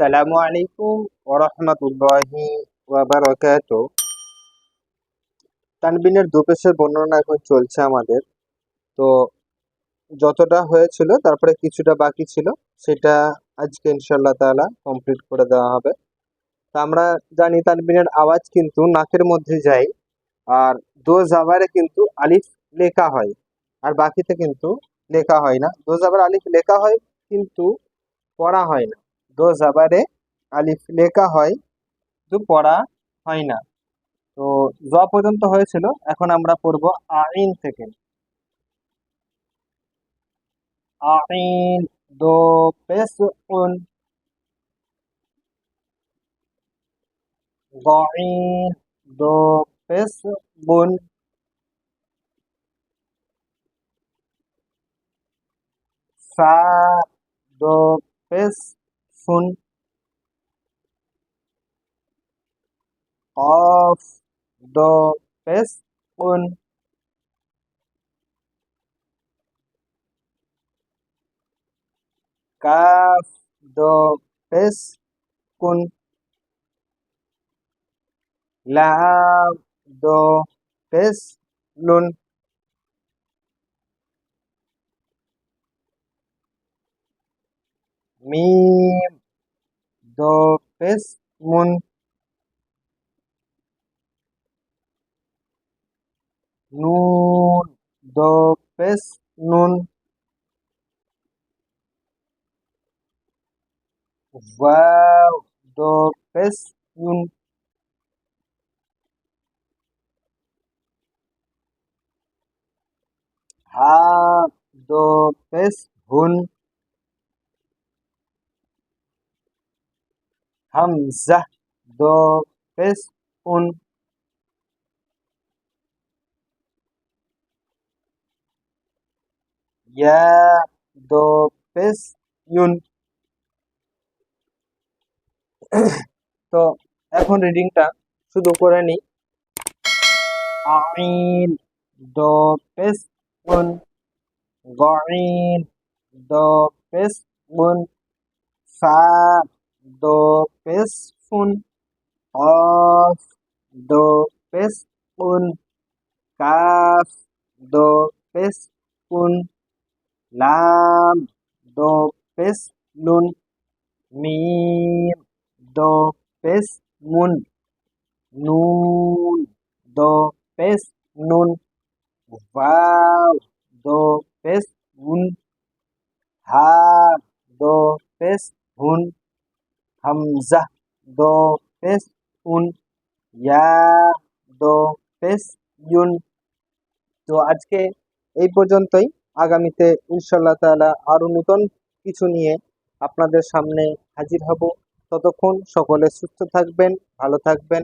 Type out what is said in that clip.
সালামু আলাইকুম ওরহমতুল্লাহি ওয়াবারাকাত তানবিনের দুপেশের বর্ণনা এখন চলছে আমাদের। তো যতটা হয়েছিল, তারপরে কিছুটা বাকি ছিল, সেটা আজকে ইনশাল্লাহ তাআলা কমপ্লিট করে দেওয়া হবে। তা আমরা জানি তানবিনের আওয়াজ কিন্তু নাকের মধ্যে যায়, আর দো জাবারে কিন্তু আলিফ লেখা হয়, আর বাকিতে কিন্তু লেখা হয় না। দো জাবার আলিফ লেখা হয়, কিন্তু পড়া হয় না। দো জাবারে আলিফ লেখা হয়, কিন্তু পড়া হয় না। তো জ পর্যন্ত হয়েছিল, এখন আমরা পড়ব আইন থেকে। আইন, দো পেস অফ দ পেস উন কাফ দ পেস কুন লাম দ পেস লুন মিম দো পেস মুন নুন দো পেস নুন ওয়াও দো পেস নুন হা দো পেস হুন হামজা দো পেস উন ইয়া দো পেস ইউন তো, এখন রিডিংটা শুধু করে নিই আইন দো পেস উন গইন দো পেস উন ফা দো পেস ফুন, অফ, দো, পেস উন কাফ, দো, পেস উন লাম, দো, পেস নুন, মিম, দো, পেস মুন, নুন, দো, পেস নুন ওয়াও দো, পেস উন হা, দো, পেস হুন হামজা দো পেস উন ইয়া দো পেস ইউন তো আজকে এই পর্যন্তই। আগামীতে ইনশাল্লাহ তালা আরও নতুন কিছু নিয়ে আপনাদের সামনে হাজির হব। ততক্ষণ সকলে সুস্থ থাকবেন, ভালো থাকবেন।